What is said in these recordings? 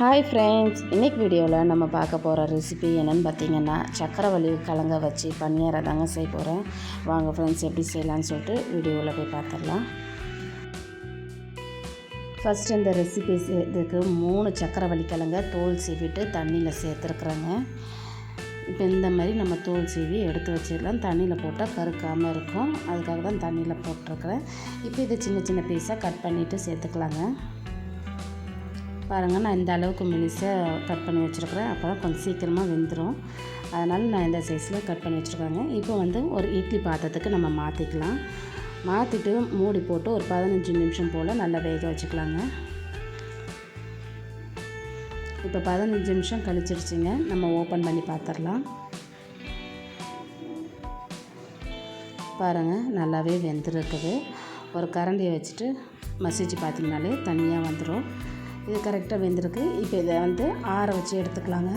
Hi friends இன்றைக்கி வீடியோவில் நம்ம பார்க்க போகிற ரெசிபி என்னென்னு பார்த்தீங்கன்னா சக்கரவள்ளி கிழங்க வச்சு பனியாரை தாங்க செய்ய போகிறேன் வாங்க ஃப்ரெண்ட்ஸ் எப்படி செய்யலான்னு சொல்லிட்டு வீடியோவில் போய் பார்த்துடலாம். ஃபஸ்ட் இந்த ரெசிபி இதுக்கு மூணு சக்கரவள்ளி கிழங்க தோல் சீவிட்டு தண்ணியில் சேர்த்துருக்குறேங்க. இப்போ இந்த மாதிரி நம்ம தோல் சீவி எடுத்து வச்சிடலாம். தண்ணியில் போட்டால் கருக்காமல் இருக்கும். அதுக்காக தான் தண்ணியில் போட்டிருக்கிறேன். இப்போ இதை சின்ன சின்ன பீஸாக கட் பண்ணிவிட்டு சேர்த்துக்கலாங்க. பாருங்கள் நான் இந்த அளவுக்கு மெலிசாக கட் பண்ணி வச்சுருக்குறேன். அப்போ தான் கொஞ்சம் சீக்கிரமாக வெந்துடும் அதனால் நான் இந்த சைஸில் கட் பண்ணி வச்சுருக்காங்க. இப்போ வந்து ஒரு இட்லி பாத்திரத்துக்கு நம்ம மாற்றிக்கலாம் மாற்றிட்டு மூடி போட்டு ஒரு பதினஞ்சு நிமிஷம் போல் நல்லா வேக வச்சுக்கலாங்க. இப்போ பதினஞ்சு நிமிஷம் கழிச்சிருச்சுங்க. நம்ம ஓப்பன் பண்ணி பார்த்துடலாம் பாருங்கள் நல்லாவே வெந்துருக்குது. ஒரு கரண்டியை வச்சுட்டு மசிச்சு பார்த்திங்கனாலே தனியாக வந்துடும் இது கரெக்டாக வெந்திருக்கு. இப்போ இதை வந்து ஆற வச்சு எடுத்துக்கலாங்க.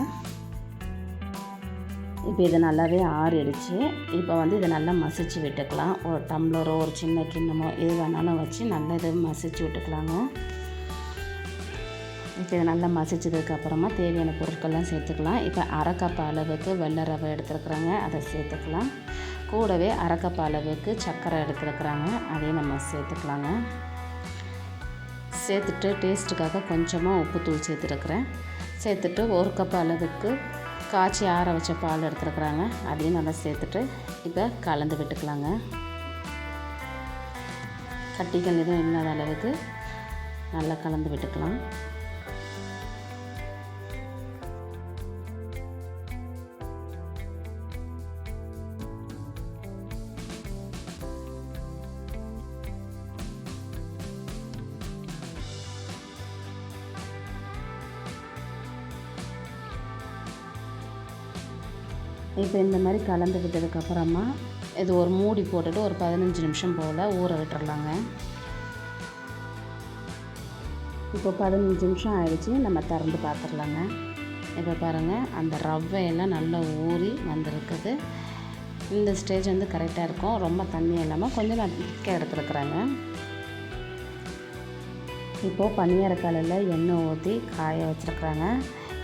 இப்போ இதை நல்லாவே ஆறிடுச்சு. இப்போ வந்து இதை நல்லா மசிச்சு விட்டுக்கலாம். ஒரு டம்ளரோ ஒரு சின்ன கிண்ணமோ எது வேணாலும் வச்சு நல்லா இதை மசிச்சு விட்டுக்கலாங்க. இப்போ இதை நல்லா மசிச்சதுக்கப்புறமா தேவையான பொருட்கள்லாம் சேர்த்துக்கலாம். இப்போ அரைக்கப் அளவுக்கு வெள்ளை ரவை எடுத்துருக்குறாங்க. அதை சேர்த்துக்கலாம். கூடவே அரைக்கப் அளவுக்கு சர்க்கரை எடுத்துருக்குறாங்க. அதையும் நம்ம சேர்த்துக்கலாங்க. சேர்த்துட்டு டேஸ்ட்டுக்காக கொஞ்சமாக உப்புத்தூள் சேர்த்துருக்குறேன். சேர்த்துட்டு ஒரு கப் அளவுக்கு காய்ச்சி ஆற வச்ச பால் எடுத்துருக்குறாங்க. அதையும் நல்லா சேர்த்துட்டு இப்போ கலந்து விட்டுக்கலாங்க. கட்டிகள் எதுவும் இல்லாத அளவுக்கு நல்லா கலந்து விட்டுக்கலாம். இப்போ இந்த மாதிரி கலந்து விட்டதுக்கப்புறமா இது ஒரு மூடி போட்டுட்டு ஒரு பதினஞ்சு நிமிஷம் போல் ஊற விட்டுறலாங்க. இப்போ பதினஞ்சு நிமிஷம் ஆகிடுச்சு நம்ம திறந்து பார்த்துடலாங்க. இப்போ பாருங்கள் அந்த ரவையெல்லாம் நல்லா ஊறி வந்திருக்குது. இந்த ஸ்டேஜ் வந்து கரெக்டாக இருக்கும். ரொம்ப தண்ணி இல்லாமல் கொஞ்சம் நான் திக்காக எடுத்துருக்குறேங்க. இப்போது பனியாரக்காலையில் எண்ணெய் ஊற்றி காய வச்சுருக்குறாங்க.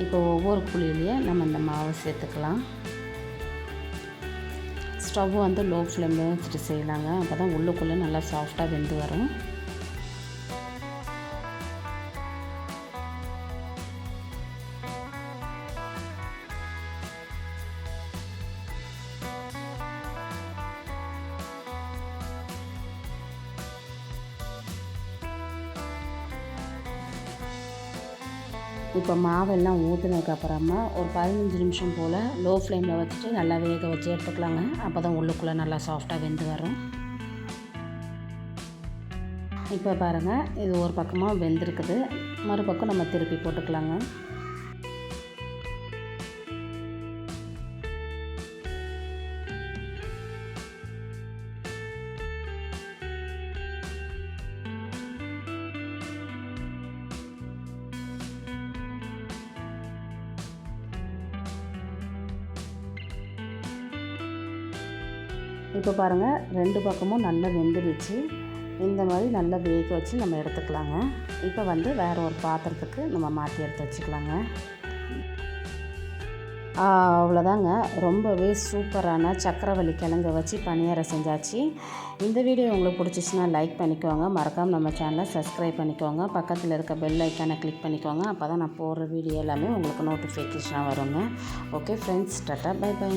இப்போ ஒவ்வொரு குழியிலையும் நம்ம இந்த மாவு சேர்த்துக்கலாம். ஸ்டவ் வந்து லோ ஃப்ளேமில் வச்சுட்டு செய்யலாங்க. அப்போ தான் உள்ளுக்குள்ளே நல்லா சாஃப்டாக வெந்து வரும். இப்போ மாவெல்லாம் ஊற்றுனதுக்கப்புறமா ஒரு பதினஞ்சு நிமிஷம் போல் லோ ஃப்ளேமில் வச்சுட்டு நல்லா வேக வச்சு எடுத்துக்கலாங்க. அப்போ தான் உள்ளுக்குள்ளே நல்லா சாஃப்டாக வெந்து வரும். இப்போ பாருங்கள் இது ஒரு பக்கமாக வெந்திருக்குது. மறுபக்கம் நம்ம திருப்பி போட்டுக்கலாங்க. இப்போ பாருங்கள் ரெண்டு பக்கமும் நல்லா வெந்துடுச்சு. இந்த மாதிரி நல்லா வேக வச்சு நம்ம எடுத்துக்கலாங்க. இப்போ வந்து வேறு ஒரு பாத்திரத்துக்கு நம்ம மாற்றி எடுத்து வச்சுக்கலாங்க. அவ்வளோதாங்க. ரொம்பவே சூப்பரான சக்கரவள்ளி கிழங்க வச்சு பணியாரம் செஞ்சாச்சு. இந்த வீடியோ உங்களுக்கு பிடிச்சிச்சின்னா லைக் பண்ணிக்கோங்க. மறக்காமல் நம்ம சேனலை சப்ஸ்கிரைப் பண்ணிக்கோங்க. பக்கத்தில் இருக்க பெல் ஐக்கானை கிளிக் பண்ணிக்கோங்க. அப்போ தான் நான் போடுற வீடியோ எல்லாமே உங்களுக்கு நோட்டிஃபிகேஷனாக வருங்க. Okay friends tata bye bye